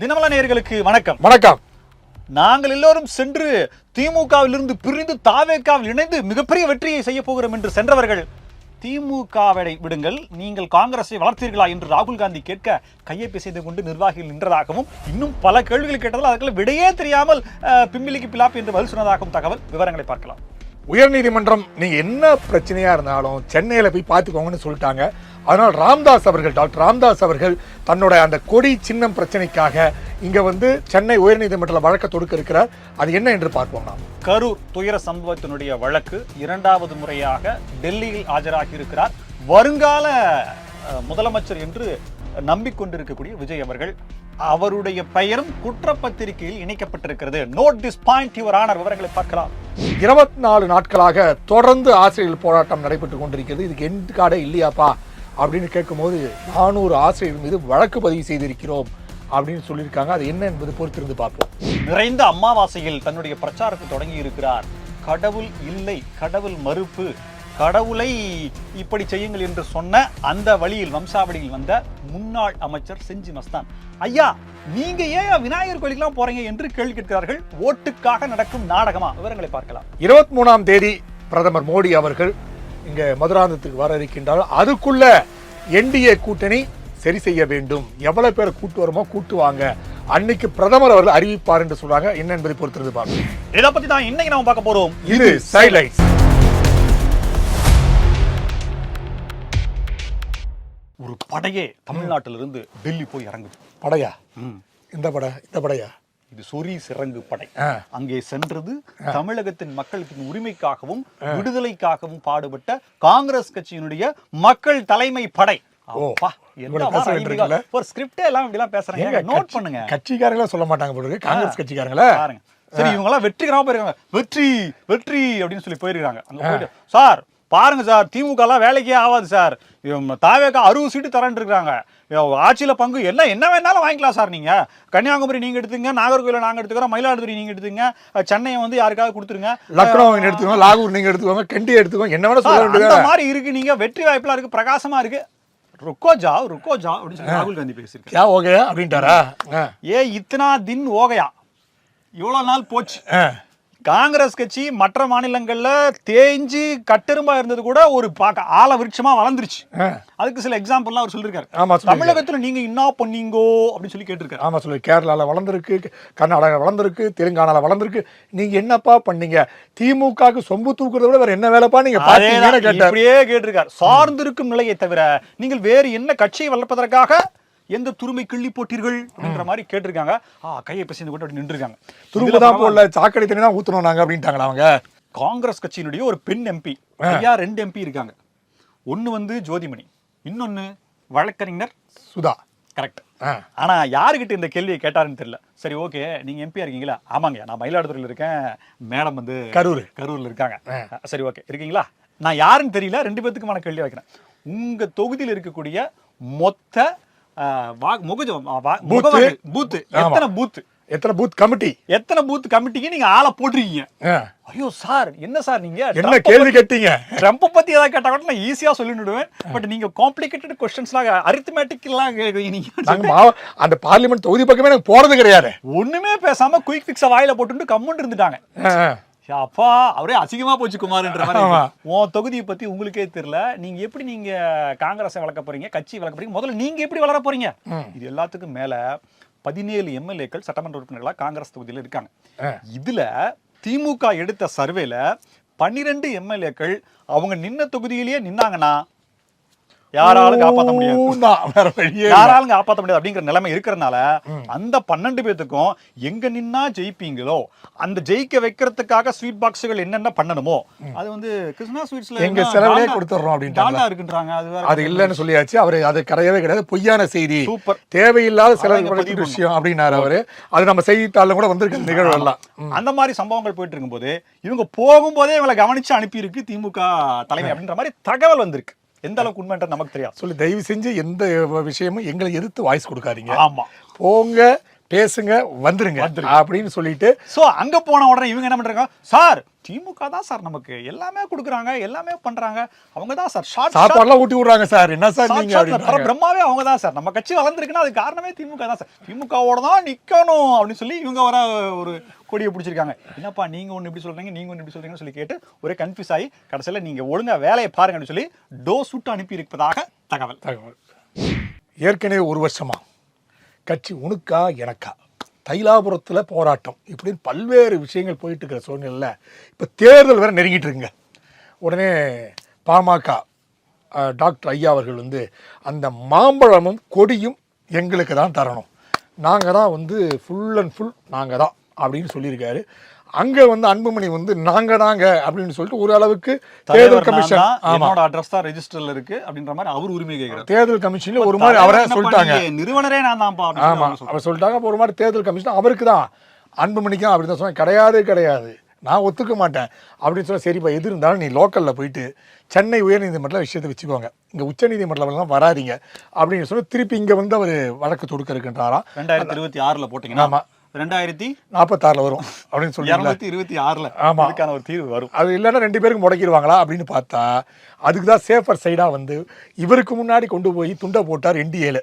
தினமல நேயர்களுக்கு வணக்கம். வணக்கம். நாங்கள் எல்லோரும் சென்று திமுகவிலிருந்து பிரிந்து தாவேக்காவில் இணைந்து மிகப்பெரிய வெற்றியை செய்ய போகிறோம் என்று சென்றவர்கள் திமுகவை விடுங்கள் நீங்கள் காங்கிரஸை வளர்த்தீர்களா என்று ராகுல் காந்தி கேட்க கையை பிசைந்து கொண்டு நிர்வாகிகள் நின்றதாகவும் இன்னும் பல கேள்விகள் கேட்டதால் அதுக்கெல்லாம் விடையே தெரியாமல் பிம்பிலிக்கு பிலாப் என்று பதில் சொன்னதாகவும் தகவல் விவரங்களை பார்க்கலாம். உயர்நீதிமன்றம் நீங்கள் என்ன பிரச்சனையாக இருந்தாலும் சென்னையில் போய் பார்த்துக்கோங்கன்னு சொல்லிட்டாங்க. அதனால் ராம்தாஸ் அவர்கள் டாக்டர் ராம்தாஸ் அவர்கள் தன்னோட அந்த கொடி சின்னம் பிரச்சனைக்காக இங்கே வந்து சென்னை உயர்நீதிமன்றத்தில் வழக்க தொடுக்க இருக்கிறார். அது என்ன என்று பார்ப்போம் நாம். கரூர் துயர சம்பவத்தினுடைய வழக்கு இரண்டாவது முறையாக டெல்லியில் ஆஜராகி இருக்கிறார் வருங்கால முதலமைச்சர் என்று நம்பிக்கொண்டிருக்கக்கூடிய விஜய் அவர்கள் அவருடைய பெயரும் குற்றப்பத்திரிகையில் இணைக்கப்பட்டிருக்கிறது. Note this point your honour விவரங்களை பார்க்கலாம். இருபத்தி நாலு நாட்களாக தொடர்ந்து ஆசிரியர்கள் போராட்டம் நடைபெற்று கொண்டிருக்கிறது. இதுக்கு எண்ட் கார்டே இல்லையாப்பா அப்படின்னு கேட்கும்போது நானூறு ஆசிரியர்கள் மீது வழக்கு பதிவு செய்திருக்கிறோம் அப்படின்னு சொல்லியிருக்காங்க. அது என்ன என்பது பொறுத்திருந்து பார்ப்போம். நிறைந்த அமாவாசையில் தன்னுடைய பிரச்சாரத்தை தொடங்கி இருக்கிறார் கடவுள் இல்லை கடவுள் மறுப்பு. கடவுளை இப்படி செய்யுங்கள் என்று சொன்ன அந்த வழியில் வம்சாவளியில் வந்த முன்னாள் அமைச்சர் செஞ்சி மஸ்தான். ஐயா நீங்க ஏன் விநாயகர் கோயிலுக்குலாம் போறீங்க? என்று கேள்வி கேட்கிறார்கள். ஓட்டுக்காக நடக்கும் நாடகமா? விவரங்களை பார்க்கலாம். இருபத்தி மூணாம் தேதி பிரதமர் மோடி அவர்கள் இங்க மதுராந்தத்துக்கு வர இருக்கின்றார். அதுக்குள்ள என்டிஏ கூட்டணி சரி செய்ய வேண்டும். எவ்வளவு பேரை கூட்டு வருமோ கூட்டு வாங்க. அன்னைக்கு பிரதமர் அவர்கள் அறிவிப்பார் என்று சொல்றாங்க. என்ன என்பதை பொறுத்திருந்து பார்க்கணும் இதை பத்தி தான் இன்னைக்கு நாம பார்க்க போறோம். இது சைலைட்ஸ் ஒரு படையே தமிழ்நாட்டிலிருந்து டெல்லி போய் இறங்குது. படையா. இந்த படை இந்த படையா? இது சொரி சிறங்கு படை. அங்கே சென்றது தமிழகத்தின் மக்களுக்கு உரிமைக்காகவும் விடுதலைக்காகவும் பாடுபட்ட காங்கிரஸ் கட்சியினுடைய மக்கள் தலைமை படை? ஒரு ஸ்கிரிப்டே எல்லாம் இப்படிலாம் பேசுறாங்க. நோட் பண்ணுங்க. கட்சிக்காரங்களே சொல்ல மாட்டாங்க காங்கிரஸ் கட்சிக்காரங்களே? பாருங்க. சரி இவங்க எல்லாம் வெற்றிகரமா போயிருக்காங்க. வெற்றி வெற்றி அப்படின்னு சொல்லி போயிருக்காங்க. அங்க போயிட்டு சார் பாருங்க சார் திமுக எல்லாம் வேலைக்கே ஆகாது சார். தாவேக்கா அறுபது சீட்டு தரேன் இருக்காங்க ஆட்சியில பங்கு எல்லாம் என்ன வேணாலும் வாங்கிக்கலாம் சார் நீங்க. கன்னியாகுமரி நீங்க எடுத்துங்க நாகர்கோயில நாங்க எடுத்துக்கிறோம் மயிலாடுதுறை நீங்க எடுத்துங்க சென்னையை வந்து யாருக்காவது கொடுத்துருங்க. லக்னோ எடுத்துக்கோங்க லாகூர் நீங்க எடுத்துக்கோங்க கெண்டி எடுத்துக்கோங்க என்ன வேணா சொல்ல சார், அந்த வேண்டியது மாதிரி இருக்கு நீங்க வெற்றி வாய்ப்புலாம் இருக்கு பிரகாசமா இருக்கு. ருக்கோ ஜாவ் ருக்கோ ஜாவ் அப்படின்னு சொல்லி ராகுல் காந்தி பேசியிருக்காரு. யா ஓகே அப்படின்ட்டாரா. ஏ இத்தனா தின் ஓகையா? இவ்வளவு நாள் போச்சு. காங்கிரஸ் கட்சி மற்ற மாநிலங்கள்ல தேஞ்சு கட்டெரும்பா இருந்தது கூட ஒரு பார்க்க ஆல விருட்சமா வளர்ந்துருச்சு. அதுக்கு சில எக்ஸாம்பிள்லாம் அவர் சொல்லிருக்காரு. ஆமா. தமிழகத்துல நீங்க என்ன பண்ணீங்கோ அப்படின்னு சொல்லி கேட்டிருக்காரு. ஆமா சொல்லு கேரளால வளர்ந்துருக்கு கர்நாடகா வளர்ந்துருக்கு தெலுங்கானால வளர்ந்துருக்கு. நீங்க என்னப்பா பண்ணீங்க? திமுகவுக்கு சொம்பு தூக்குறத விட வேற என்ன வேலைப்பா நீங்க இப்படியே கேட்டிருக்கார். சார்ந்திருக்கும் நிலையை தவிர நீங்கள் வேறு என்ன கட்சியை வளர்ப்பதற்காக எந்த துருமை கிள்ளி போட்டீர்கள் அப்படின்ற மாதிரி கேட்டிருக்காங்க. ஆ கையை பிசைந்து கொண்டு அப்படி நின்றுருக்காங்க. துரும்பு தான் போடல சாக்கடை தண்ணி தான் ஊத்தணும் நாங்க அப்படின்ட்டாங்களா அவங்க? காங்கிரஸ் கட்சியினுடைய ஒரு பெண் எம்பி ஐயா ரெண்டு எம்பி இருக்காங்க. ஒன்னு வந்து ஜோதிமணி இன்னொன்னு வழக்கறிஞர் சுதா. கரெக்ட். ஆனா யாருக்கிட்ட இந்த கேள்வியை கேட்டாருன்னு தெரியல. சரி ஓகே நீங்க எம்பியா இருக்கீங்களா? ஆமாங்க நான் மயிலாடுதுறையில் இருக்கேன். மேடம் வந்து கரூர். கரூர்ல இருக்காங்க. சரி ஓகே. இருக்கீங்களா? நான் யாருன்னு தெரியல ரெண்டு பேத்துக்குமான கேள்வி வைக்கிறேன். உங்க தொகுதியில் இருக்கக்கூடிய மொத்த ஆ, வா- முகஜ- ஆ, வா- முகவர்கள், பூத்து எத்தனை பூத்து? எத்தனை பூத் கமிட்டி? எத்தனை பூத் கமிட்டிக்கு நீங்க ஆளை போட்டிருக்கீங்க. ஐயோ சார் என்ன சார் நீங்க? என்ன கேள்வி கேட்டீங்க? ட்ரம்ப் பத்தி ஏதாவது கேட்டா கூட நான் ஈஸியா சொல்லிடுவேன் பட் நீங்க காம்ப்ளிகேட்டட் கொஸ்டின்ஸ்லாம் அரித்மேட்டிக் எல்லாம் அந்த பார்லிமெண்ட் தொகுதி பக்கமே நாங்க போறது கிடையாது. ஒண்ணுமே பேசாம குயிக் பிக்ஸ வாயில போட்டுட்டு கம்முன்னு இருந்துட்டாங்க. அப்பா அவரே அசிங்கமா போச்சு குமார்ன்ற மாதிரி. உன் தொகுதியை பத்தி உங்களுக்கே தெரியல. நீங்க எப்படி நீங்க காங்கிரஸை வளர்க்க போறீங்க கட்சி வளர்க்க போறீங்க? முதல்ல நீங்க எப்படி வளர போறீங்க? இது எல்லாத்துக்கும் மேல பதினேழு எம்எல்ஏக்கள் சட்டமன்ற உறுப்பினர்களா காங்கிரஸ் தொகுதியில இருக்காங்க. இதுல திமுக எடுத்த சர்வேல பன்னிரெண்டு எம்எல்ஏக்கள் அவங்க நின்ன தொகுதியிலேயே நின்னாங்கன்னா யாராலும் காப்பாற்ற முடியாது. யாராலும் காப்பாற்ற முடியாது அப்படிங்கிற நிலைமை இருக்கிறதுனால அந்த பன்னெண்டு பேத்துக்கும் எங்க நின்னா ஜெயிப்பீங்களோ அந்த ஜெயிக்க வைக்கிறதுக்காக ஸ்வீட் பாக்ஸுகள் என்னென்ன பண்ணணுமோ அது வந்து கிருஷ்ணா ஸ்வீட்ஸ்ல எங்க கொடுத்துடுறோம் அப்படின்ட்டாங்க. டால்டா இருக்குன்றாங்க அது அது இல்லைன்னு சொல்லியாச்சு. அவரு அது கிடையவே கிடையாது. பொய்யான செய்தி. சூப்பர். தேவையில்லாத செலவு விஷயம் அப்படின்னாரு அவரு. அது நம்ம செய்தித்தாள்ல கூட வந்திருக்கு நிகழ்வு எல்லாம். அந்த மாதிரி சம்பவங்கள் போயிட்டு இருக்கும்போது இவங்க போகும்போதே இவங்களை கவனிச்சு அனுப்பியிருக்கு திமுக தலைமை அப்படின்ற மாதிரி தகவல் வந்திருக்கு. எந்த அளவுக்கு உண்மைன்றது நமக்கு தெரியாது. சொல்லி தயவு செஞ்சு எந்த விஷயமும் எங்களை எதிர்த்து வாய்ஸ் கொடுக்காதீங்க. ஆமா. போங்க பேசுங்க வந்துருங்க அப்படின்னு சொல்லிட்டு சோ அங்க போன உடனே இவங்க என்ன பண்றாங்க? சார் திமுக தான் சார் நமக்கு. எல்லாமே கொடுக்குறாங்க எல்லாமே பண்றாங்க. அவங்க தான் சார். ஷார்ட் சாப்பாடுலாம் ஊட்டி விடுறாங்க சார். என்ன சார் நீங்க பிரம்மாவே அவங்க தான் சார். நம்ம கட்சி வளர்ந்துருக்குன்னா அது காரணமே திமுக தான் சார். திமுகவோட தான் நிக்கணும் அப்படின்னு சொல்லி இவங்க வர ஒரு கொடியை பிடிச்சிருக்காங்க. என்னப்பா நீங்க ஒண்ணு இப்படி சொல்றீங்க நீங்க ஒண்ணு இப்படி சொல்றீங்கன்னு சொல்லி கேட்டு ஒரே கன்ஃபியூஸ் ஆகி கடைசியில நீங்க ஒழுங்கா வேலையை பாருங்கன்னு சொல்லி டோ சுட்டு அனுப்பி இருப்பதாக தகவல். தகவல். ஏற்கனவே ஒரு வருஷமா கட்சி உனக்கா எனக்கா தைலாபுரத்தில் போராட்டம். இப்படின்னு பல்வேறு விஷயங்கள் போயிட்டு இருக்கிற சூழ்நிலையில் இப்போ தேர்தல் வேற நெருங்கிட்டு இருக்குங்க உடனே பாமக டாக்டர் ஐயா அவர்கள் வந்து அந்த மாம்பழமும் கொடியும் எங்களுக்கு தான் தரணும். நாங்கள் தான் வந்து ஃபுல் அண்ட் ஃபுல் நாங்கள் தான் அப்படின்னு சொல்லியிருக்காரு. அங்கே வந்து அன்புமணி வந்து நாங்கள் தாங்க அப்படின்னு சொல்லிட்டு ஒரு அளவுக்கு தேர்தல் கமிஷன் தான், ஆமாம் என்னோட அட்ரஸ் தான் ரெஜிஸ்டர்ல இருக்கு அப்படின்ற மாதிரி அவர் உரிமை கேட்கிறார். தேர்தல் கமிஷனில் ஒரு மாதிரி அவரே சொல்லிட்டாங்க. நிறுவனரே நான் தான்ப்பா அப்படின்னு ஆமா அவங்க சொல்றாங்க. அவர் சொல்லிட்டாங்க ஒரு மாதிரி தேர்தல் கமிஷன் அவருக்கு தான். அன்புமணிக்கும் அப்படி தான் சொன்னேன் கிடையாது கிடையாது. நான் ஒத்துக்க மாட்டேன். அப்படின்னு சொல்ல சரிப்பா எது இருந்தாலும் நீ லோக்கலில் போயிட்டு சென்னை உயர்நீதிமன்றத்தில் விஷயத்தை வச்சுக்கோங்க. இங்கே உச்சநீதிமன்றம்லாம் வராதீங்க. அப்படின்னு சொல்லி திருப்பி இங்கே வந்து அவர் வழக்கு தொடுக்க இருக்கின்றாராம் ரெண்டாயிரத்தி இருபத்தி ஆறுல போட்டீங்கன்னா ஆமா. ரெண்டாயிரத்தி நாற்பத்தாறில் வரும் அப்படின்னு சொல்லி இருநூத்தி இருபத்தி ஆறுல ஆமா. இதுக்கான ஒரு தீர்வு வரும். அது இல்லைன்னா ரெண்டு பேருக்கு முடக்கிடுவாங்களா அப்படின்னு பார்த்தா அதுக்கு தான் சேஃபர் சைடாக வந்து இவருக்கு முன்னாடி கொண்டு போய் துண்டை போட்டார் என்டிஏல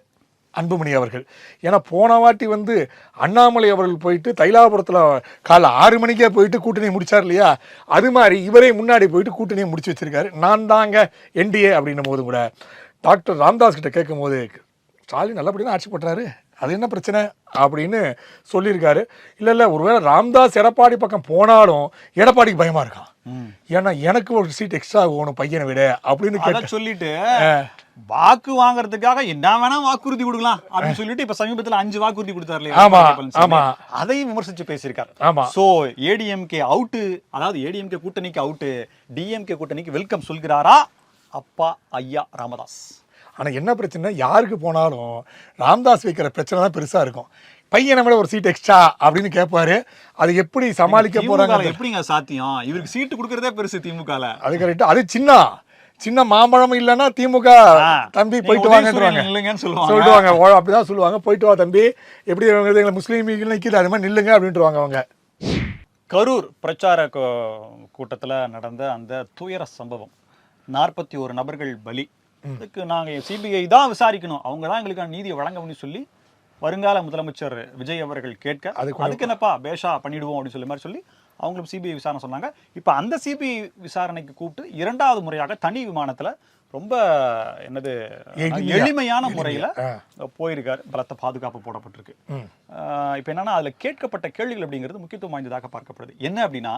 அன்புமணி அவர்கள். ஏன்னா போன வாட்டி வந்து அண்ணாமலை அவர்கள் போயிட்டு தைலாபுரத்தில் காலைல ஆறு மணிக்கே போயிட்டு கூட்டணி முடிச்சார் இல்லையா? அது மாதிரி இவரே முன்னாடி போயிட்டு கூட்டணியை முடிச்சு வச்சிருக்காரு. நான் தாங்க என்டிஏ அப்படின்னும் போது கூட டாக்டர் ராம்தாஸ் கிட்ட கேட்கும் போது ஸ்டாலின் நல்லபடியாக ஆட்சி பண்ணுறாரு அது என்ன பிரச்சனை அப்படின்னு சொல்லியிருக்காரு. இல்லை இல்லை ஒருவேளை ராம்தாஸ் எடப்பாடி பக்கம் போனாலும் எடப்பாடிக்கு பயமாக இருக்கான். ஏன்னா எனக்கு ஒரு சீட் எக்ஸ்ட்ரா வேணும் பையனை விட அப்படின்னு கேட்டு சொல்லிட்டு வாக்கு வாங்குறதுக்காக என்ன வேணா வாக்குறுதி கொடுக்கலாம் அப்படின்னு சொல்லிட்டு இப்ப சமீபத்துல அஞ்சு வாக்குறுதி கொடுத்தாரு ஆமா? ஆமா. அதையும் விமர்சிச்சு பேசியிருக்காரு. ஆமா. சோ ஏடிஎம்கே அவுட்டு அதாவது ஏடிஎம்கே கூட்டணிக்கு அவுட்டு டிஎம்கே கூட்டணிக்கு வெல்கம் சொல்கிறாரா அப்பா ஐயா ராமதாஸ். ஆனால் என்ன பிரச்சனை யாருக்கு போனாலும் ராம்தாஸ் வைக்கிற பிரச்சனை தான் பெருசாக இருக்கும். பையனை விட ஒரு சீட் எக்ஸ்ட்ரா அப்படின்னு கேட்பாரு அது எப்படி சமாளிக்க போறாங்க எப்படிங்க சாத்தியம்? இவருக்கு சீட்டு கொடுக்கறதே பெருசு திமுகல. அது கரெக்ட் அது சின்ன சின்ன மாம்பழம் இல்லைன்னா திமுக தம்பி போயிட்டு நில்லுங்கன்னு சொல்லுவாங்க. அப்படிதான் சொல்லுவாங்க. போயிட்டு வா தம்பி. எப்படி எங்களை முஸ்லீம் நிற்கிது அது மாதிரி நில்லுங்க அப்படின்ட்டுருவாங்க அவங்க. கரூர் பிரச்சார கூட்டத்துல நடந்த அந்த துயர சம்பவம். நாற்பத்தி ஒரு நபர்கள் பலி. அதுக்கு நாங்க சிபிஐ தான் விசாரிக்கணும். அவங்க தான் எங்களுக்கான நீதியை வழங்கணும்னு சொல்லி வருங்கால முதலமைச்சர் விஜய் அவர்கள் கேட்க அதுக்கு என்னப்பா பேஷா பண்ணிடுவோம் அப்படின்னு சொல்லி மாதிரி சொல்லி அவங்களும் சிபிஐ விசாரணை சொன்னாங்க. இப்போ அந்த சிபிஐ விசாரணைக்கு கூப்பிட்டு இரண்டாவது முறையாக தனி விமானத்துல ரொம்ப என்னது எளிமையா. எளிமையான முறையில. போயிருக்காரு. பலத்த பாதுகாப்பு போடப்பட்டிருக்கு. இப்போ என்னன்னா அதுல கேட்கப்பட்ட கேள்விகள் அப்படிங்கிறது முக்கியத்துவம் வாய்ந்ததாக பார்க்கப்படுது. என்ன அப்படின்னா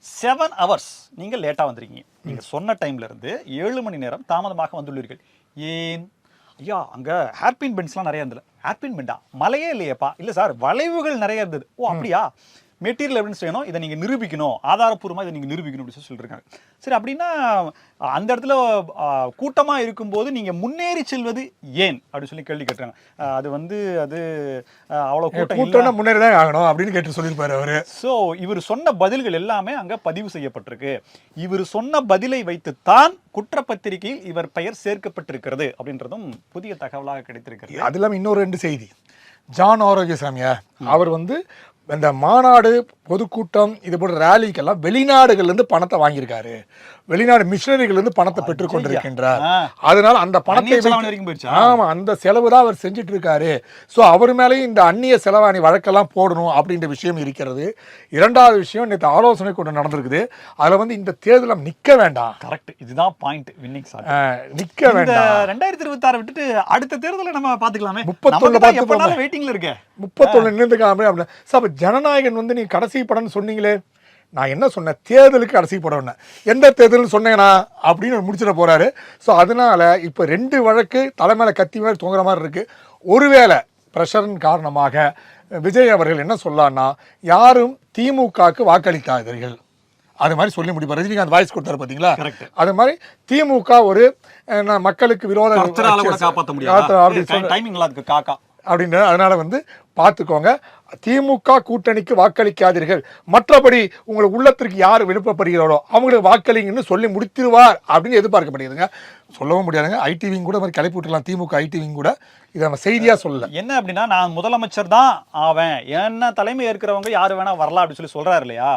செவன் ஹவர்ஸ் நீங்க லேட்டா வந்திருக்கீங்க. நீங்க சொன்ன டைம்ல இருந்து ஏழு மணி நேரம் தாமதமாக வந்துள்ளீர்கள். ஏன்? ஐயா அங்க ஹேர்பின் பென்ஸ்லாம் நிறைய இருந்தது. ஹேர்பின் பெண்டா மலையே இல்லையேப்பா. இல்ல சார் வளைவுகள் நிறைய இருந்தது. ஓ அப்படியா? மெட்டீரியல் எவிடன்ஸ் வேணும் இதை நீங்க நிரூபிக்கணும் ஆதாரப்பூர்வமா இதை நீங்க நிரூபிக்கணும் அப்படின்னு சொல்லி சொல்லிருக்காங்க. சரி அப்படின்னா அந்த இடத்துல ஆ, கூட்டமா இருக்கும்போது நீங்க முன்னேறி செல்வது ஏன்? அப்படின்னு சொல்லி கேள்வி கேட்டாங்க அது வந்து அது ஆ, அவ்வளவு கூட்டம் இல்ல. கூட்டம்னா முன்னேறி தான் ஆகணும் அப்படின்னு கேட்டு சொல்லியிருப்பாரு அவரு. சோ இவர் சொன்ன பதில்கள் எல்லாமே அங்க பதிவு செய்யப்பட்டிருக்கு. இவர் சொன்ன பதிலை வைத்துத்தான் குற்றப்பத்திரிகையில் இவர் பெயர் சேர்க்கப்பட்டிருக்கிறது அப்படின்றதும் புதிய தகவலாக கிடைத்திருக்கிறது. அது இல்லாமல் இன்னொரு ரெண்டு செய்தி. ஜான் ஆரோக்கியசாமியா அவர் வந்து இந்த மாநாடு பொதுக்கூட்டம் இது போன்ற ரேலிக்கெல்லாம் வெளிநாடுகள்ல இருந்து பணத்தை வாங்கியிருக்காரு. வெளிநாடு மிஷினரிகள் இருந்து பணத்தை பெற்றுக் கொண்டிருக்கின்றார் ஆ. அதனால அந்த பணத்தை? ஆமா அந்த செலவு தான் அவர் செஞ்சுட்டு இருக்காரு ஸோ அவர் மேலேயும் இந்த அந்நிய செலவாணி வழக்கெல்லாம் போடணும் அப்படின்ற விஷயம் இருக்கிறது. இரண்டாவது விஷயம் நேற்று ஆலோசனை கூட்டம் நடந்திருக்குது. அதுல வந்து இந்த தேர்தலில் நிக்க வேண்டாம். கரெக்ட் இதுதான் பாயிண்ட் வின்னிங் இந்த வேண்டாம். ரெண்டாயிரத்தி இருபத்தி ஆறு விட்டுட்டு அடுத்த தேர்தலை நம்ம பாத்துக்கலாமே முப்பத்தொன்னு பார்த்து வெயிட்டிங்ல இருக்க. முப்பத்தொன்னு நின்றுக்காம அப்படின்னு. சார் ஜனநாயகன் வந்து நீ கடைசி படம்னு சொன்னீங்களே. நான் என்ன சொன்னேன்? தேர்தலுக்கு கடைசி படம்னு எந்த தேர்தல்னு சொன்னேனா? அப்படின்னு முடிச்சிட போறாரு. ஸோ அதனால இப்போ ரெண்டு வழக்கு தலைமையில கத்தி மாதிரி தூங்குற மாதிரி இருக்கு. ஒருவேளை ப்ரெஷரின் காரணமாக விஜய் அவர்கள் என்ன சொல்லலாம்னா யாரும் திமுகவுக்கு வாக்களிக்காதீர்கள். அது மாதிரி சொல்லி முடிப்பார். ரஜினிகாந்த் வாய்ஸ் கொடுத்தாரு Correct. அது மாதிரி திமுக ஒரு மக்களுக்கு விரோத ஒருத்தரால கூட காப்பாத்த காத்த- அப்படி முடியாது சொல்ல டைமிங் நல்லா இருக்கு காக்கா. அப்படின்னு அதனால வந்து பார்த்துக்கோங்க. திமுக கூட்டணிக்கு வாக்களிக்காதீர்கள். மற்றபடி உங்களுக்கு உள்ளத்திற்கு யார் விருப்பப்படுகிறாரோ அவங்களுக்கு வாக்களிங்கன்னு சொல்லி முடித்திருவார் அப்படின்னு எதிர்பார்க்கப்படுகிறதுங்க சொல்லவும் முடியாதுங்க. ஐடிவிங் கூட மாதிரி கிளப்பி விட்டுலாம் திமுக ஐடிவிங் கூட. இதை நம்ம செய்தியா சொல்லல. என்ன அப்படின்னா நான் முதலமைச்சர் தான் ஆவேன். என்ன தலைமை ஏற்கிறவங்க யாரு வேணா வரலாம் அப்படின்னு சொல்லி சொல்றாரு இல்லையா?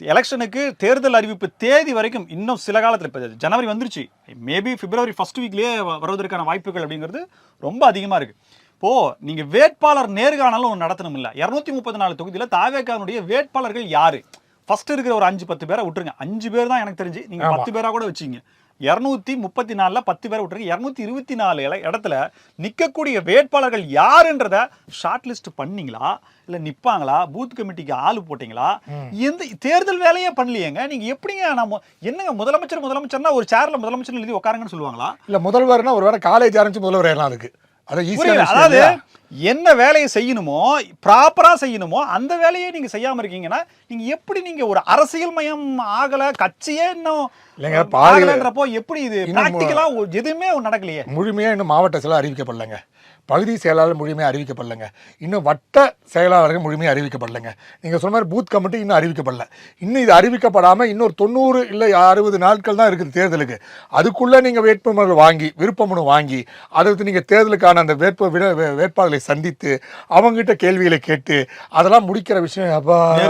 எலெக்ஷனுக்கு தேர்தல் அறிவிப்பு தேதி வரைக்கும் இன்னும் சில காலத்துல இப்போ ஜனவரி வந்துருச்சு. மேபி பிப்ரவரி ஃபர்ஸ்ட் வீக்லயே வருவதற்கான வாய்ப்புகள் அப்படிங்கிறது ரொம்ப அதிகமா இருக்கு. இப்போ நீங்க வேட்பாளர் நேர்காணலும் ஒன்று நடத்தணும் இல்ல. இருநூத்தி முப்பத்தி நாலு தொகுதியில தாவேக்கானுடைய வேட்பாளர்கள் யாரு? ஃபர்ஸ்ட் இருக்கிற ஒரு அஞ்சு பத்து பேரை விட்டுருங்க. அஞ்சு பேர் தான் எனக்கு தெரிஞ்சு. நீங்க. பத்து பேரா கூட வச்சீங்க இருநூத்தி முப்பத்தி நாலுல பத்து பேரை விட்டுருங்க. இருநூத்தி இருபத்தி நாலு இடத்துல நிக்கக்கூடிய வேட்பாளர்கள் யாருன்றத ஷார்ட் லிஸ்ட் பண்ணீங்களா? இல்ல நிப்பாங்களா? பூத் கமிட்டிக்கு ஆளு போட்டீங்களா? எந்த தேர்தல் வேலையே பண்ணலையேங்க. நீங்க எப்படிங்க நம்ம என்னங்க முதலமைச்சர் முதலமைச்சர்னா ஒரு சேர்ல முதலமைச்சர் எழுதி உட்காருங்கன்னு சொல்லுவாங்களா? இல்ல முதல்வர்னா ஒரு வேளை காலேஜ் ஆரம்பிச்சு முதல்வர் புரியல ஈஸியான அதாவது என்ன வேலையை செய்யணுமோ ப்ராப்பரா செய்யணுமோ அந்த வேலையை நீங்க செய்யாம இருக்கீங்கன்னா நீங்க எப்படி நீங்க ஒரு அரசியல் மயம் ஆகல கட்சியே இன்னும் இல்லைங்க, ஆகலன்றப்போ எப்படி இது இன்னும் பிராக்டிக்கலா எதுவுமே நடக்கலையே. முழுமையா இன்னும் மாவட்ட செயலர் அறிவிக்கப்படலைங்க. பகுதி செயலாளர் முழுமையாக அறிவிக்கப்படலைங்க. இன்னும் வட்ட செயலாளர்கள் முழுமையாக அறிவிக்கப்படலைங்க. நீங்கள் சொன்ன மாதிரி பூத் கமிட்டி இன்னும் அறிவிக்கப்படல. இன்னும் இது அறிவிக்கப்படாமல் இன்னொரு தொண்ணூறு இல்லை அறுபது நாட்கள் தான் இருக்குது தேர்தலுக்கு. அதுக்குள்ளே நீங்கள் வேட்புமனு வாங்கி விருப்பமனு வாங்கி அடுத்து நீங்கள் தேர்தலுக்கான அந்த வேட்பு விட வேட்பாளர்களை சந்தித்து அவங்ககிட்ட கேள்விகளை கேட்டு அதெல்லாம் முடிக்கிற விஷயம். அதான்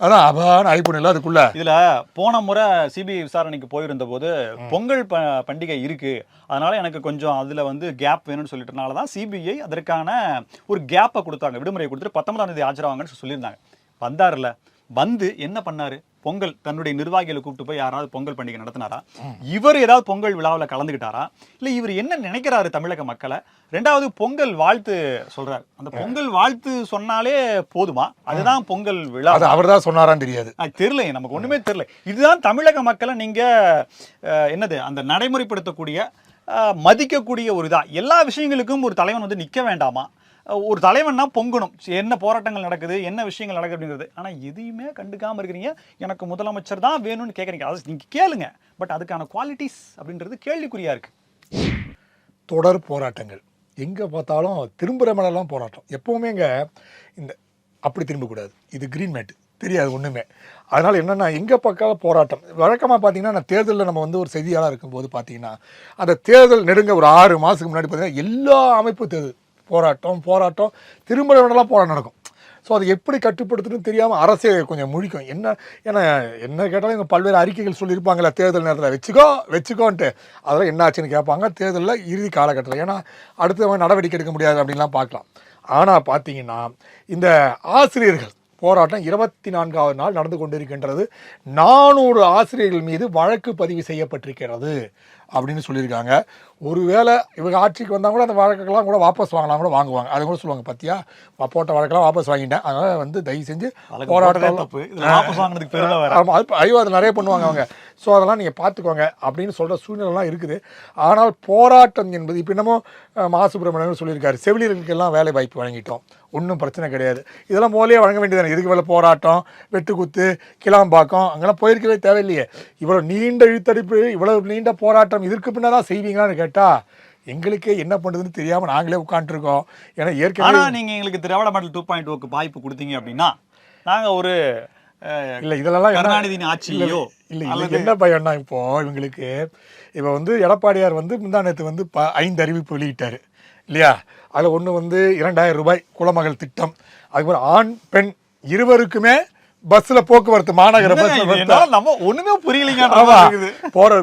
அபான்னு ஆயிப்போம் இல்லை அதுக்குள்ள. இதுல போன முறை சிபிஐ விசாரணைக்கு போயிருந்த போது பொங்கல் ப- பண்டிகை இருக்கு. அதனால எனக்கு கொஞ்சம் அதுல வந்து கேப் வேணும்னு சொல்லிட்டனால தான் சிபிஐ அதற்கான ஒரு கேப்பை கொடுத்தாங்க விடுமுறை கொடுத்துட்டு பத்தொன்பதாம் தேதி ஆஜராவாங்கன்னு சொல்லியிருந்தாங்க. வந்தாருல வந்து என்ன பண்ணாரு? பொங்கல் தன்னுடைய நிர்வாகிகளை கூப்பிட்டு போய் யாராவது பொங்கல் பண்டிகை நடத்தினாரா? இவர் ஏதாவது பொங்கல் விழாவில் கலந்துக்கிட்டாரா? இல்ல இவர் என்ன நினைக்கிறாரு தமிழக மக்களை? ரெண்டாவது பொங்கல் வாழ்த்து சொல்றாரு. அந்த பொங்கல் வாழ்த்து சொன்னாலே போதுமா? அதுதான் பொங்கல் விழா. அவர் தான் சொன்னாரான்னு தெரியாது. தெரியல நமக்கு ஒண்ணுமே தெரியல. இதுதான் தமிழக மக்களை நீங்க அஹ், என்னது அந்த நடைமுறைப்படுத்தக்கூடிய மதிக்கக்கூடிய ஒரு இதாக எல்லா விஷயங்களுக்கும் ஒரு தலைவன் வந்து நிற்க வேண்டாமா? ஒரு தலைவன்னா பொங்கணும். சரி, என்ன போராட்டங்கள் நடக்குது என்ன விஷயங்கள் நடக்குது அப்படிங்கிறது. ஆனால் எதையுமே கண்டுக்காமல் இருக்கிறீங்க. எனக்கு முதலமைச்சர் தான் வேணும்னு கேட்குறீங்க அது நீங்கள் கேளுங்க. பட் அதுக்கான குவாலிட்டிஸ் அப்படின்றது கேள்விக்குறியாக இருக்குது தொடர் போராட்டங்கள். எங்கே பார்த்தாலும் திரும்புகிற மேலாம் போராட்டம். எப்போவுமே இங்கே இந்த அப்படி திரும்பக்கூடாது. இது கிரீன் மேட்டு தெரியாது ஒன்றுமே அதனால் என்னென்னா எங்கே பக்கம் போராட்டம். வழக்கமாக பார்த்தீங்கன்னா நான் தேர்தலில் நம்ம வந்து ஒரு செய்தியாளர் இருக்கும்போது பார்த்தீங்கன்னா அந்த தேர்தல் நெடுங்க ஒரு ஆறு மாதத்துக்கு முன்னாடி பார்த்தீங்கன்னா எல்லா அமைப்பு தேர்தல் போராட்டம் போராட்டம் திரும்ப இடம்லாம் போராட்டம் நடக்கும். ஸோ அதை எப்படி கட்டுப்படுத்துன்னு தெரியாமல் அரசே கொஞ்சம் முழிக்கும். என்ன ஏன்னா என்ன கேட்டாலும் இங்கே பல்வேறு அறிக்கைகள் சொல்லியிருப்பாங்களே தேர்தல் நேரத்தில். வச்சுக்கோ வச்சுக்கோன்ட்டு. அதெல்லாம் என்ன ஆச்சுன்னு கேட்பாங்க தேர்தலில் இறுதி காலகட்டத்தில். ஏன்னா அடுத்தவங்க நடவடிக்கை எடுக்க முடியாது அப்படின்லாம் பார்க்கலாம். ஆனால் பார்த்தீங்கன்னா இந்த ஆசிரியர்கள் போராட்டம் இருபத்தி நான்காவது நாள் நடந்து கொண்டிருக்கின்றது. நானூறு ஆசிரியர்கள் மீது வழக்கு பதிவு செய்யப்பட்டிருக்கிறது. அப்படின்னு சொல்லியிருக்காங்க. ஒருவேளை இவங்க ஆட்சிக்கு வந்தால் கூட அந்த வழக்கெல்லாம் கூட வாபஸ் வாங்கலாம் கூட வாங்குவாங்க. அதை கூட சொல்லுவாங்க பார்த்தியா நான் போட்ட வழக்கெல்லாம் வாபஸ் வாங்கிட்டேன். அதனால் வந்து தயவு செஞ்சு போராட்டம் தப்பு. ஆமாம் அது ஐயோ அது நிறைய பண்ணுவாங்க அவங்க. ஸோ அதெல்லாம் நீங்கள் பார்த்துக்கோங்க அப்படின்னு சொல்கிற சூழ்நிலைலாம் இருக்குது. ஆனால் போராட்டம் என்பது இப்போ என்னமோ அஹ், மா சுப்பிரமணியன் சொல்லியிருக்காரு செவிலியர்களுக்கெல்லாம் வேலை வாய்ப்பு வழங்கிட்டோம். ஒன்றும் பிரச்சனை கிடையாது. இதெல்லாம் முதலே வழங்க வேண்டியதானே இதுக்கு மேலே போராட்டம்? வெட்டுக்குத்து கிளாம்பாக்கம் அங்கெல்லாம் போயிருக்கவே தேவையில்லையே. இவ்வளோ நீண்ட இழுத்தடிப்பு இவ்வளோ நீண்ட போராட்டம் இதற்கு பின்னே தான் செய்வீங்களான்னு கேட்டால் எங்களுக்கே என்ன பண்ணுறதுன்னு தெரியாமல் நாங்களே உட்காந்துருக்கோம் ஏன்னா ஏற்கனவே நீங்க எங்களுக்கு திராவிட மாடல் டூ பாயிண்ட் ஓக்கு வாய்ப்பு கொடுத்தீங்க அப்படின்னா நாங்க ஒரு இல்லை இதெல்லாம் கருணாநிதியின் ஆட்சியோ இல்ல இல்ல என்ன பயம்னா இப்போ இவங்களுக்கு இப்போ வந்து எடப்பாடியார் வந்து முந்தா நேத்து வந்து ப ஐந்து அறிவிப்பு வெளியிட்டாரு. இல்லையா? அதில் ஒன்று வந்து இரண்டாயிரம் ரூபாய் குலமகள் திட்டம் அதுக்கப்புறம் ஆண் பெண் இருவருக்குமே பஸ்ல போக்குவரத்து மாநகர பஸ் நம்ம ஒண்ணுமே புரியலைங்க போற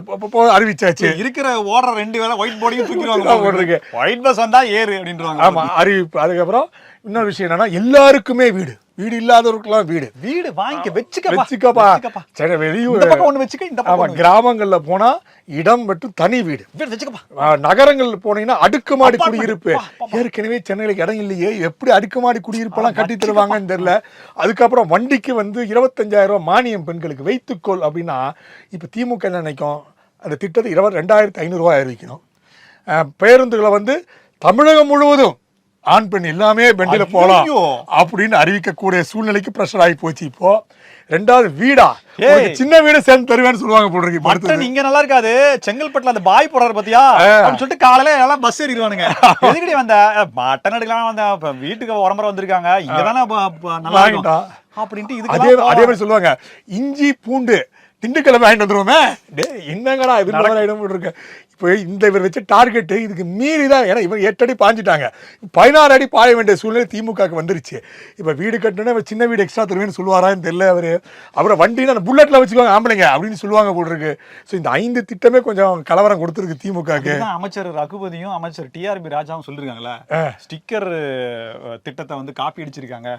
அறிவிச்சாச்சு இருக்கிற ஓடுற ரெண்டு வேலை ஒயிட் போர்டையும் போட்டிருக்கு. தூக்கிடுவாங்க ஒயிட் பஸ் வந்தா ஏறு அப்படின்றாங்க. ஆமா அறிவிப்பு. அதுக்கப்புறம் இன்னொரு விஷயம் என்னன்னா எல்லாருக்குமே வீடு. வீடு இல்லாதவருக்கெல்லாம் வீடு. வீடு வாங்கிக்க வச்சுக்கப்பா. வச்சுக்கப்பா. சரி வெளியூர். ஒண்ணு வச்சுக்க இந்த பக்கம் கிராமங்கள்ல போனா இடம் மற்றும் தனி வீடு. வீடு வச்சுக்கப்பா. ஆ, நகரங்கள் போனீங்கன்னா அடுக்குமாடி. குடியிருப்பு. ஏற்கனவே சென்னையில இடம் இல்லையே எப்படி அடுக்குமாடி குடியிருப்பெல்லாம் கட்டி தருவாங்கன்னு தெரியல. அதுக்கப்புறம் வண்டிக்கு வந்து இருபத்தஞ்சாயிரம் ரூபாய் மானியம் பெண்களுக்கு வைத்துக்கொள் அப்படின்னா இப்போ திமுக என்ன நினைக்கும்? அந்த திட்டத்தை இருபது ரெண்டாயிரத்தி ஐநூறுரூவா அறிவிக்கணும். பேருந்துகளை வந்து தமிழகம் முழுவதும் ஆண் பெண் எல்லாமே பெண்டில ஐயையோ. அப்படின்னு அறிவிக்கக்கூடிய சூழ்நிலைக்கு பிரஷர் ஆகி போச்சு இப்போ. ரெண்டாவது வீடா? சின்ன வீடு சேர்ந்து தருவேன்னு சொல்லுவாங்க. மட்டன் இங்க நல்லா இருக்காது. செங்கல்பட்டுல அந்த பாய் போடுறாரு பாத்தியா? சொல்லிட்டு காலையில எல்லாம் பஸ் ஏறிடுவானுங்க. எதுக்கடி வந்த? மட்டன் எடுக்கலாம் வந்த. வீட்டுக்கு உரம்பரை வந்திருக்காங்க. இங்கதானே நல்லா. அப்படின்ட்டு அதே இதுக்கு அதே மாதிரி சொல்லுவாங்க. இஞ்சி பூண்டு திண்டுக்கல்ல வாங்கிட்டு வந்துருவோமே. டே என்னங்கடா இது இடம் இருக்கு இப்போ இந்த இவர் வச்ச டார்கெட் இதுக்கு மீறி தான் ஏன்னா இவங்க எட்டு அடி பாஞ்சிட்டாங்க. பதினாறு அடி பாய வேண்டிய சூழ்நிலை திமுகக்கு வந்துருச்சு. இப்போ வீடு கட்டணும்னா இவர் சின்ன வீடு எக்ஸ்ட்ரா தருவேன்னு சொல்லுவாரான்னு தெரியல அவரு. அப்புறம் வண்டினா அந்த புல்லட்ல வச்சுக்கோங்க ஆம்பளைங்க அப்படின்னு சொல்லுவாங்க போல இருக்கு. ஸோ இந்த ஐந்து திட்டமே கொஞ்சம் கலவரம் கொடுத்துருக்கு இதுதான் அமைச்சர் ரகுபதியும் அமைச்சர் டிஆர்பி ராஜாவும் சொல்லிருக்காங்கல்ல? ஸ்டிக்கர் திட்டத்தை வந்து காப்பி அடிச்சிருக்காங்க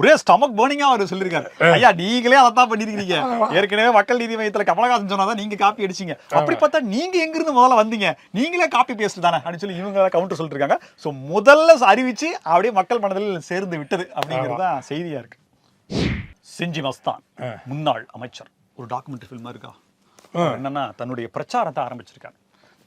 ஒரே ஸ்டமக் பேர்னிங்கா அவர் சொல்லிருக்காரு. ஐயா நீங்களே அதான் பண்ணிருக்கீங்க ஏற்கனவே மக்கள் நீதி மையத்துல கமலஹாசன் சொன்னாதான் நீங்க காப்பி அடிச்சீங்க. அப்படி பார்த்தா நீங்க எங்க இருந்து முதல்ல வந்தீங்க? நீங்களே காப்பி பேஸ்ட் தானே? அப்படின்னு சொல்லி இவங்க கவுண்டர் சொல்லிட்டு இருக்காங்க சோ முதல்ல அறிவிச்சு அப்படியே மக்கள் மனதில் சேர்ந்து விட்டது அப்படிங்கிறது தான் செய்தியா இருக்கு. செஞ்சி மஸ்தான் முன்னாள் அமைச்சர். ஒரு டாக்குமெண்ட்ரி ஃபில்மா இருக்கா? என்னன்னா தன்னுடைய பிரச்சாரத்தை ஆரம்பிச்சிருக்காரு.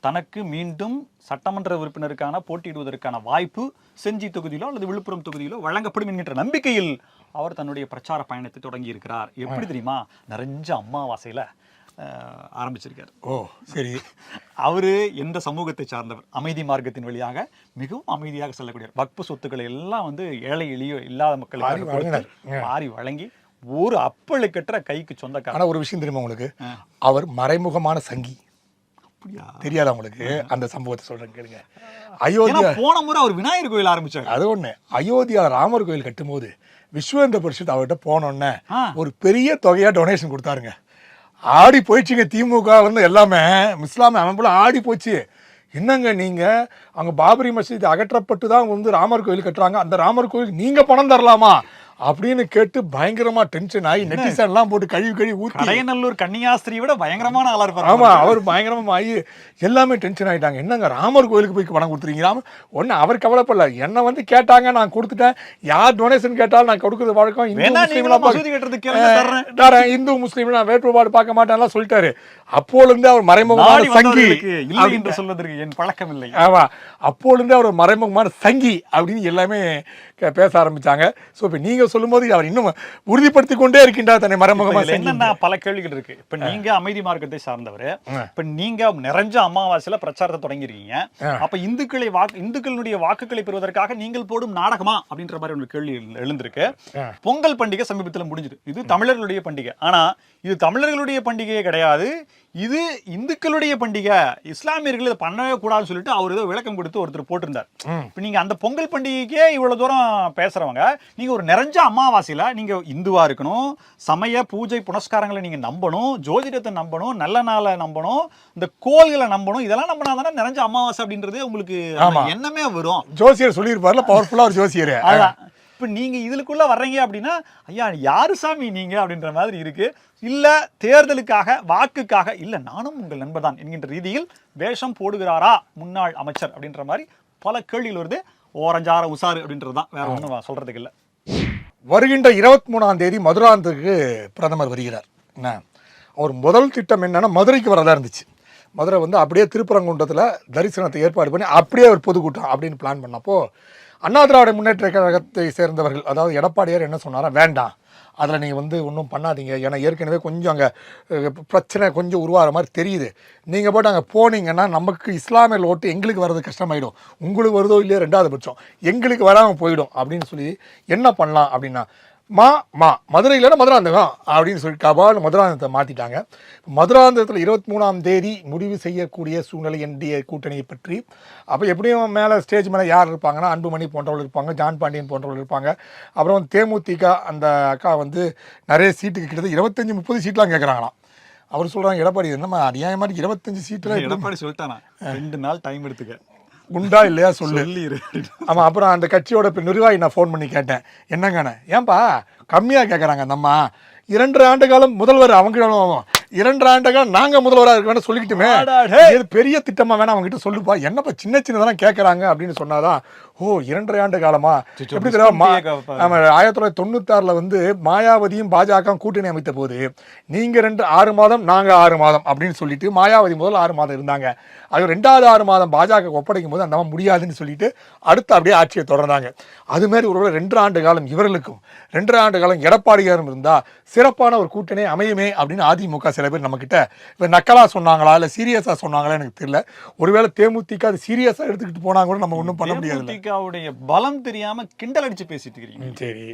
தனக்கு மீண்டும் சட்டமன்ற உறுப்பினருக்கான போட்டியிடுவதற்கான வாய்ப்பு செஞ்சி தொகுதியிலோ அல்லது விழுப்புரம் தொகுதியிலோ வழங்கப்படும் என்கின்ற நம்பிக்கையில் அவர் தன்னுடைய பிரச்சார பயணத்தை தொடங்கி இருக்கிறார் எப்படி தெரியுமா? நிறைஞ்ச அமாவாசையில அஹ், ஆரம்பிச்சிருக்காரு. ஓ சரி. அவரு எந்த சமூகத்தை சார்ந்தவர்? அமைதி மார்க்கத்தின் வழியாக மிகவும் அமைதியாக செல்லக்கூடியவர். வக்பு சொத்துக்களை எல்லாம் வந்து ஏழை எளிய இல்லாத மக்களுக்கு வாரி வழங்கி ஒரு அப்பழுக்கற்ற கைக்கு சொந்தக்காரர். ஆனா ஒரு விஷயம் தெரியுமா உங்களுக்கு. அவர் மறைமுகமான சங்கி. அப்படியா? தெரியாதா உங்களுக்கு? அந்த சம்பவத்தை சொல்றேன் கேளுங்க. அயோத்தியா போன முறை அவர் விநாயகர் கோயில் ஆரம்பிச்சாரு. அது ஒண்ணு. அயோத்தியா ராமர் கோயில் கட்டும்போது விஸ்வேந்திர பரிஷத் அவர்கிட்ட போனோன்னே. ஒரு பெரிய தொகையா டொனேஷன் கொடுத்தாருங்க. ஆடி போயிடுச்சுங்க திமுக வந்து எல்லாமே இஸ்லாமிய அமைப்புல ஆடி போச்சு. என்னங்க நீங்க? அங்க பாபரி மசீத் அகற்றப்பட்டு தான் வந்து ராமர் கோயில் கட்டுறாங்க. அந்த ராமர் கோயில் நீங்க பணம் தரலாமா? அப்படின்னு கேட்டு பயங்கரமா டென்ஷன் ஆகி நெட்டிசன் எல்லாம் போட்டு கழுவி கழுவி ஊத்தி. கடையநல்லூர் கன்னியாஸ்திரி விட பயங்கரமான ஆளா இருப்பாரு ஆமா அவர் பயங்கரமா ஆகி எல்லாமே டென்ஷன் ஆயிட்டாங்க. என்னங்க ராமர் கோயிலுக்கு போய் பணம் கொடுத்துறீங்க? ராம ஒண்ணு அவர் கவலைப்படல. என்ன வந்து கேட்டாங்க நான் கொடுத்துட்டேன். யார் டொனேஷன் கேட்டாலும் நான் கொடுக்குறது வழக்கம். இந்து இந்து முஸ்லீம் நான் வேற்றுப்பாடு பார்க்க மாட்டேன்லாம் சொல்லிட்டாரு. அப்போல இருந்து அவர் மறைமுகமான சங்கி. இல்லை என்று சொல்வதற்கு என் பழக்கம் இல்லை. ஆமா. அப்போல இருந்து அவர் மறைமுகமான சங்கி அப்படின்னு எல்லாமே பேச ஆரம்பிச்சாங்க. சோ இப்ப நீங்க சொல்லும்போது அவர் இன்னும் உறுதிப்படுத்தி கொண்டே இருக்கின்றார் தன்னை மறைமுகமா இதுல சங்கி. என்னன்னா பல கேள்விகள் இருக்கு. இப்ப நீங்க அமைதி மார்க்கத்தை சார்ந்தவர். இப்ப நீங்க நிறைஞ்ச அமாவாசையில பிரச்சாரத்தை தொடங்கிருக்கீங்க அப்ப இந்துக்களை வாக்கு இந்துக்களுடைய வாக்குகளை பெறுவதற்காக நீங்கள் போடும் நாடகமா அப்படின்ற மாதிரி ஒரு கேள்வி எழு- எழுந்திருக்கு பொங்கல் பண்டிகை சமீபத்துல முடிஞ்சது. இது தமிழர்களுடைய பண்டிகை. ஆனா இது தமிழர்களுடைய பண்டிகையே கிடையாது. இது இந்துக்களுடைய பண்டிகை. இஸ்லாமியர்கள் இதை பண்ணவே கூடாதுன்னு சொல்லிட்டு அவர் ஏதோ விளக்கம் கொடுத்து ஒருத்தர் போட்டிருந்தார். இப்ப நீங்க அந்த பொங்கல் பண்டிகைக்கே இவ்வளவு தூரம் பேசுறவங்க நீங்க ஒரு நிறைஞ்ச அமாவாசையில நீங்க இந்துவா இருக்கணும் சமய பூஜை புனஸ்காரங்களை நீங்க நம்பணும் ஜோதிடத்தை நம்பணும் நல்ல நாளை நம்பணும் இந்த கோள்களை நம்பணும் இதெல்லாம் நம்பினாதானே நிறைஞ்ச அமாவாசை அப்படின்றதே உங்களுக்கு எண்ணமே வரும். ஜோசியர் சொல்லியிருப்பார்ல பவர்ஃபுல்லா ஒரு ஜோசியர். அதான். இப்போ நீங்க இதுக்குள்ள வர்றீங்க அப்படின்னா ஐயா யாரு சாமி நீங்க அப்படின்ற மாதிரி இருக்கு. இல்ல தேர்தலுக்காக வாக்குக்காக இல்ல நானும் உங்கள் நண்பர் தான் என்கின்ற ரீதியில் வேஷம் போடுகிறாரா முன்னாள் அமைச்சர் அப்படின்ற மாதிரி பல கேள்விகள் வருது. ஓரஞ்சார உசாறு அப்படின்றது தான். வேற ஒன்றும் சொல்றதுக்கு இல்ல. வருகின்ற இருபத்தி மூணாம் தேதி மதுராந்தத்துக்கு பிரதமர் வருகிறார். என்ன? அவர் முதல் திட்டம் என்னன்னா மதுரைக்கு வரதா இருந்துச்சு. மதுரை வந்து அப்படியே திருப்பரங்குன்றத்தில் தரிசனத்தை ஏற்பாடு பண்ணி அப்படியே ஒரு பொதுக்கூட்டம் அப்படின்னு பிளான் பண்ணப்போ அண்ணா திராவிட முன்னேற்ற கழகத்தை சேர்ந்தவர்கள் அதாவது எடப்பாடியார் என்ன சொன்னாரா வேண்டாம் அதில் நீங்கள் வந்து ஒன்றும் பண்ணாதீங்க. ஏன்னா ஏற்கனவே கொஞ்சம் அங்கே பிரச்சனை கொஞ்சம் உருவாகிற மாதிரி தெரியுது. நீங்கள் போட்டு அங்கே போனீங்கன்னா நமக்கு இஸ்லாமிய ஓட்டு எங்களுக்கு வர்றது கஷ்டமாயிடும். உங்களுக்கு வருதோ இல்லையோ ரெண்டாவது பட்சம். எங்களுக்கு வராமல் போயிடும். அப்படின்னு சொல்லி என்ன பண்ணலாம் அப்படின்னா மா மா. மதுரையில் மதுராந்தகம். அப்படின்னு சொல்லி கபால் மதுராந்தகத்தை மாற்றிட்டாங்க மதுராந்தகத்தில் இருபத்தி மூணாம் தேதி முடிவு செய்யக்கூடிய சூழ்நிலை என்டிஏ கூட்டணியை பற்றி. அப்போ எப்படியும் மேலே ஸ்டேஜ் மேலே யார் இருப்பாங்கன்னா அன்புமணி போன்றவர்கள் இருப்பாங்க ஜான் பாண்டியன் போன்றவர்கள் இருப்பாங்க. அப்புறம் தேமுதிக அந்த அக்கா வந்து நிறைய சீட்டுக்கு கிட்டத்தட்ட இருபத்தஞ்சி முப்பது சீட்லாம் கேட்குறாங்களாம் அவர் சொல்கிறாங்க எடப்பாடி என்னம்மா அநியாயமாக இருபத்தஞ்சு சீட்டில் எடப்பாடி சொல்லிட்டானா ரெண்டு நாள் டைம் எடுத்துக்க. குண்டா இல்லையா சொல்லு. ஆமாம் அப்புறம் அந்த கட்சியோட நிர்வாகி நான் ஃபோன் பண்ணி கேட்டேன். என்னங்கண்ணே? ஏன்பா? கம்மியாக கேட்குறாங்க அந்த அம்மா. இரண்டு ஆண்டு காலம் முதல்வர் அவங்க இரண்டு ஆண்டுகள் நாங்க முதல்வராக இருக்க வேண்டாம் சொல்லிக்கிட்டுமே. இது பெரிய திட்டமா வேணா அவங்க கிட்ட சொல்லுப்பா. என்னப்பா சின்ன சின்னதெல்லாம் கேட்கறாங்க அப்படின்னு சொன்னாதான் ஓ இரண்டரை ஆண்டு காலமா? எப்படி தெரியுமா? ஆயிரத்தி தொள்ளாயிரத்தி தொண்ணூத்தாறுல வந்து மாயாவதியும் பாஜக கூட்டணி அமைத்த போது நீங்க ரெண்டு ஆறு மாதம் நாங்க ஆறு மாதம் அப்படின்னு சொல்லிட்டு மாயாவதி முதல் ஆறு மாதம் இருந்தாங்க. அது ரெண்டாவது ஆறு மாதம் பாஜக ஒப்படைக்கும் போது அந்த முடியாதுன்னு சொல்லிட்டு அடுத்து அப்படியே ஆட்சியை தொடர்ந்தாங்க. அது மாதிரி ஒரு ரெண்டு ஆண்டு காலம் இவர்களுக்கும் ரெண்டு ஆண்டு காலம் எடப்பாடியாரும் இருந்தா சிறப்பான ஒரு கூட்டணி அமையுமே அப்படின்னு அதிமுக சில பேர் நம்ம கிட்ட இப்ப நக்கலா சொன்னாங்களா இல்ல சீரியஸா சொன்னாங்களா எனக்கு தெரியல. ஒருவேளை தேமுதிக அது சீரியஸா எடுத்துக்கிட்டு போனா கூட நம்ம ஒன்றும் பண்ண முடியாது தேமுதிகவுடைய பலம் தெரியாம கிண்டல் அடிச்சு பேசிட்டு இருக்கீங்க சரி.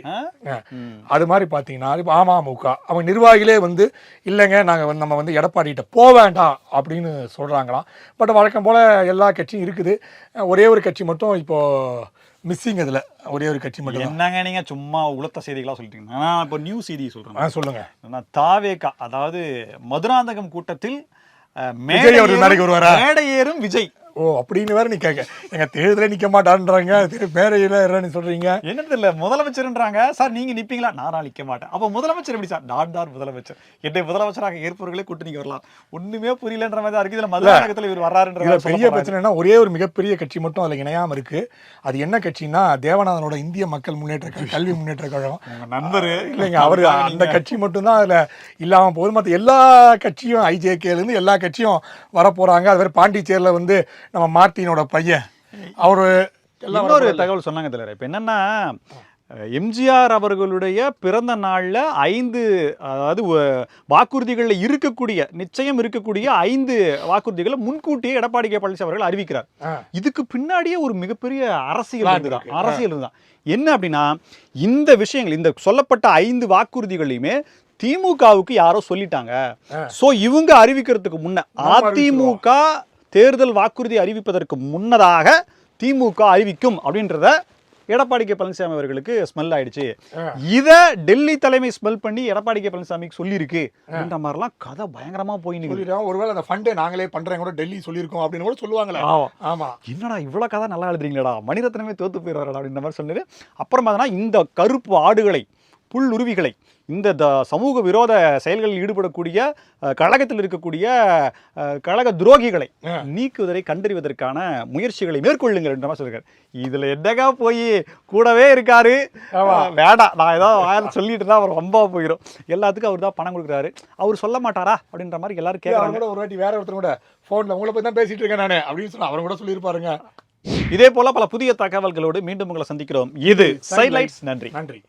அது மாதிரி பார்த்தீங்கன்னா இப்போ அமமுக அவங்க நிர்வாகிகளே வந்து இல்லைங்க நாங்கள் வந்து நம்ம வந்து எடப்பாடிகிட்ட போக வேண்டாம் அப்படின்னு சொல்கிறாங்களாம் பட் வழக்கம் போல் எல்லா கட்சியும் இருக்குது. ஒரே ஒரு கட்சி மட்டும் இப்போ மிஸ்ஸிங் இதில் ஒரே ஒரு கட்சி மட்டும். என்னங்க நீங்க சும்மா உளத்த செய்திகளா சொல்லிட்டீங்க நான் இப்போ நியூ செய்தி சொல்றேன் ஆ சொல்லுங்க நான் தாவேகா அதாவது மதுராந்தகம் கூட்டத்தில் மேடைக்கு வருவாரா? மேடை ஏறும் விஜய் ஓ அப்படின்னு வேற நீ கேட்க. எங்க தேர்தலே நிக்க மாட்டான்றாங்க. மேடையில என்னன்னு சொல்றீங்க. என்ன தெரியல முதலமைச்சர்ன்றாங்க. சார் நீங்க நிப்பீங்களா? நான் நிக்க மாட்டேன். அப்ப முதலமைச்சர் எப்படி சார்? நான் தான் முதலமைச்சர். என்னை முதலமைச்சராக ஏற்பவர்களே கூட்டணிக்கு வரலாம். ஒண்ணுமே புரியலன்ற மாதிரி தான் இருக்கு. இதுல மதுராந்தகத்துல இவர் வர்றாருன்ற பெரிய. பிரச்சனைனா ஒரே ஒரு மிகப்பெரிய கட்சி மட்டும் அதுல இணையாம இருக்கு. அது என்ன கட்சின்னா தேவநாதனோட இந்திய மக்கள் முன்னேற்ற கல்வி முன்னேற்ற கழகம். நண்பரு. இல்லைங்க அவரு அந்த கட்சி மட்டும்தான் அதுல இல்லாம போகுது. மற்ற எல்லா கட்சியும் ஐஜேகேல இருந்து எல்லா கட்சியும் வர போறாங்க அது மாதிரி பாண்டிச்சேரியில வந்து நம்ம மார்ட்டினோட பையன். அவரு இன்னொரு. தகவல் சொன்னாங்க தலைவர். இப்ப என்னன்னா எம்ஜிஆர் அவர்களுடைய பிறந்த நாள்ல ஐந்து அதாவது வாக்குறுதிகள்ல இருக்கக்கூடிய நிச்சயம் இருக்கக்கூடிய ஐந்து வாக்குறுதிகளை முன்கூட்டியே எடப்பாடி கே. பழனிசாமி அவர்கள் அறிவிக்கிறார். இதுக்கு பின்னாடியே ஒரு மிகப்பெரிய அரசியல் இருந்துதான். அரசியல் இருந்தான் என்ன அப்படின்னா இந்த விஷயங்கள் இந்த சொல்லப்பட்ட ஐந்து வாக்குறுதிகளையுமே திமுகவுக்கு யாரோ சொல்லிட்டாங்க. சோ இவங்க அறிவிக்கிறதுக்கு முன்ன அதிமுக தேர்தல் வாக்குறுதி அறிவிப்பதற்கு முன்னதாக திமுக அறிவிக்கும் அப்படின்றத எடப்பாடி கே பழனிசாமி அவர்களுக்கு ஸ்மெல் ஆயிடுச்சு. இத டெல்லி தலைமை ஸ்மெல் பண்ணி எடப்பாடி கே பழனிசாமிக்கு சொல்லியிருக்கு. அப்படின்ற மாதிரிலாம் கதை பயங்கரமா போய் சொல்லிடுறோம் ஒருவேளை அந்த ஃபண்டே நாங்களே பண்றேன் கூட டெல்லி சொல்லியிருக்கோம் அப்படின்னு கூட சொல்லுவாங்களே. ஆமா. ஆமா. என்னடா இவ்வளவு கதை நல்லா எழுதுறீங்களடா? மணிரத்னமே தோத்து போயிடுவாரடா அப்படின்ற மாதிரி சொன்னது. அப்புறம் இந்த கருப்பு ஆடுகளை புல் உருவிகளை இந்த த சமூக விரோத செயல்களில் ஈடுபடக்கூடிய கழகத்தில் இருக்கக்கூடிய கழக துரோகிகளை நீக்குவதை கண்டறிவதற்கான முயற்சிகளை மேற்கொள்ளுங்கள் என்ற மாதிரி சொல்லியிருக்காரு இதுல என்னங்க போய் கூடவே இருக்காரு? வேண்டாம். நான் ஏதோ வாயால சொல்லிட்டு தான் அவர் ரொம்ப போயிடும் எல்லாத்துக்கும் அவர் தான் பணம் கொடுக்குறாரு. அவர் சொல்ல மாட்டாரா? அப்படின்ற மாதிரி எல்லாரும் கேட்குறாங்க கூட ஒரு வாட்டி வேற ஒருத்தர் கூட போன்ல உங்களை பத்தி தான் பேசிட்டு இருக்கேன் நானு அப்படின்னு சொன்னா அவரும் கூட சொல்லியிருப்பாருங்க. இதே போல பல புதிய தகவல்களோடு மீண்டும் உங்களை சந்திக்கிறோம். இது சைலைட்ஸ் நன்றி. நன்றி.